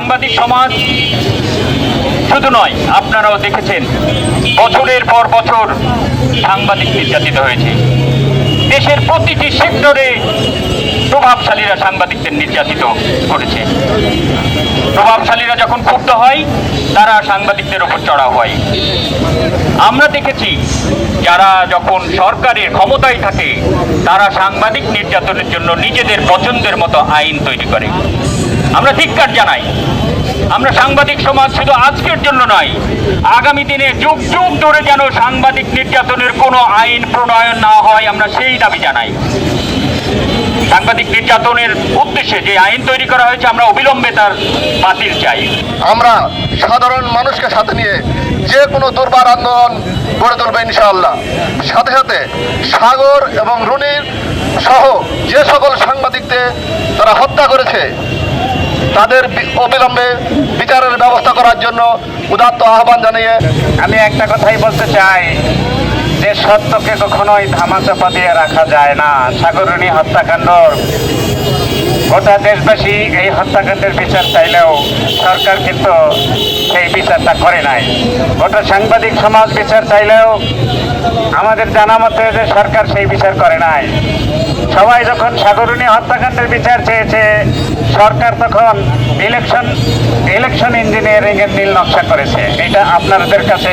সাংবাদিক সমাজ শুধু নয়, আপনারাও দেখেছেন, বছরের পর বছর সাংবাদিক নির্যাতিত হয়েছে। দেশের প্রতিটি সেক্টরে প্রভাবশালীরা সাংবাদিকদের নির্যাতিত করেছে। প্রভাবশালীরা যখন ক্ষুব্ধ হয়, তারা সাংবাদিকদের ওপর চড়াও হয়। আমরা দেখেছি, যারা যখন সরকারের ক্ষমতায় থাকে, তারা সাংবাদিক নির্যাতনের জন্য নিজেদের পছন্দের মতো আইন তৈরি করে। আমরা ধিক্কার জানাই। আমরা সাংবাদিক সমাজ শুধু আজকের জন্য নয়, আগামী দিনে যুগ যুগ ধরে যেন সাংবাদিক নির্যাতনের কোনো আইন প্রণয়ন না হয়, আমরা সেই দাবি জানাই। সাংবাদিক নির্যাতনের উদ্দেশ্যে যে আইন তৈরি করা হয়েছে, আমরা অবিলম্বে তার বাতিল চাই। আমরা সাধারণ মানুষকে সাথে নিয়ে যে কোনো দুর্বার আন্দোলন গড়ে তুলবে ইনশাআল্লাহ। সাথে সাথে সাগর এবং রুনির সহ যে সকল সাংবাদিকদের তারা হত্যা করেছে তাদের অবিলম্বে বিচারের ব্যবস্থা করার জন্য উদাত্ত আহ্বান জানিয়ে আমি একটা কথাই বলতে চাই। যে সত্যকে কখনোই ধামাচাপা দিয়ে রাখা যায় না। সাগরণী হত্যাকাণ্ড। গোটা দেশবাসী এই হত্যাকাণ্ডের বিচার চাইলেও সরকার কিন্তু সেই বিচারটা করে নাই। গোটা সাংবাদিক সমাজ বিচার চাইলেও আমাদের জানা মতে যে সরকার সেই বিচার করে নাই। সবাই যখন সাগরণী হত্যাকাণ্ডের বিচার চেয়েছে সরকার তখন ইলেকশন ইলেকশন ইঞ্জিনিয়ারিং এর নীল নকশা করেছে। এটা আপনাদের কাছে,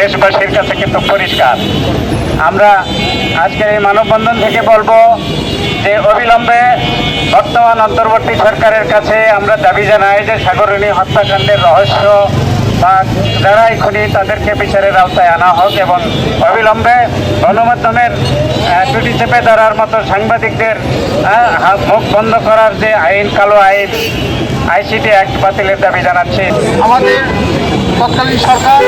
দেশবাসীর কাছে কিন্তু পরিষ্কার। আমরা আজকে এই মানববন্ধন থেকে বলব যে, অবিলম্বে বর্তমান অন্তর্বর্তী সরকারের কাছে আমরা দাবি জানাই যে, সাগরণী হত্যাকাণ্ডের রহস্য যারাই খুনি, তাদেরকে বিচারের আওতায় আনা হোক এবং অবিলম্বে গণমাধ্যমের টুটি চেপে ধরার মতো সাংবাদিকদের মুখ বন্ধ করার যে আইন, কালো আইন, আইসিটি অ্যাক্ট বাতিলের দাবি জানাচ্ছি। আমাদের তৎকালীন সরকার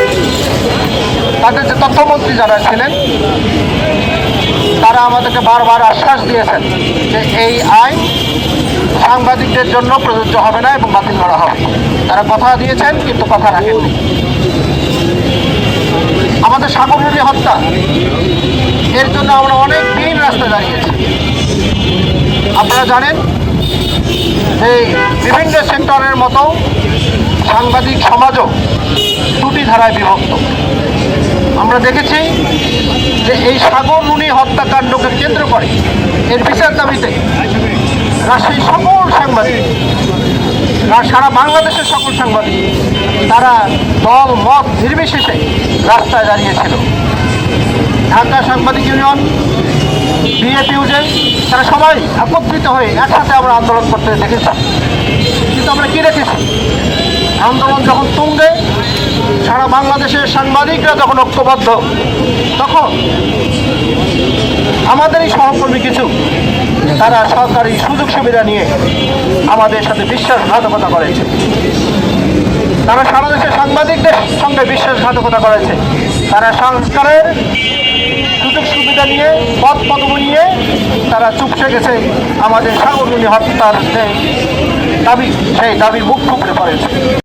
তাদের যে তথ্যমন্ত্রী যারা ছিলেন, তারা আমাদেরকে বারবার আশ্বাস দিয়েছেন যে এই আইন সাংবাদিকদের জন্য প্রযোজ্য হবে না এবং বাতিল করা হবে। তারা কথা দিয়েছেন, কিন্তু কথা রাখেননি। আমাদের সাগরী হত্যা, এর জন্য আমরা অনেক দিন রাস্তায় দাঁড়িয়েছি। আপনারা জানেন, এই বিভিন্ন সেক্টরের মতো সাংবাদিক সমাজও দুটি ধারায় বিভক্ত। আমরা দেখেছি যে এই সাগর রুনি হত্যাকাণ্ডকে কেন্দ্র করে, এর বিচার দাবিতে রাজশাহী সকল সাংবাদিক সারা বাংলাদেশের সকল সাংবাদিক, তারা দল, মত নির্বিশেষে রাস্তায় দাঁড়িয়েছিল। ঢাকা সাংবাদিক ইউনিয়ন বিএপি বিএপিউজে তারা সবাই একত্রিত হয়ে একসাথে আমরা আন্দোলন করতে দেখেছি। কিন্তু আমরা কী দেখেছি? আন্দোলন যখন তুঙ্গে, সারা বাংলাদেশের সাংবাদিকরা যখন ঐক্যবদ্ধ, তখন আমাদেরই সহকর্মী কিছু তারা সরকারি সুযোগ সুবিধা নিয়ে আমাদের সাথে বিশ্বাসঘাতকতা করেছে। তারা সারা দেশের সাংবাদিকদের সঙ্গে বিশ্বাসঘাতকতা করেছে। তারা সংস্কারের সুযোগ সুবিধা নিয়ে পদ পদম নিয়ে তারা চুপসে গেছে। আমাদের সাগরগুলি হত্যার যে দাবি, সেই দাবি মুখ ফুকড়ে পড়েছে।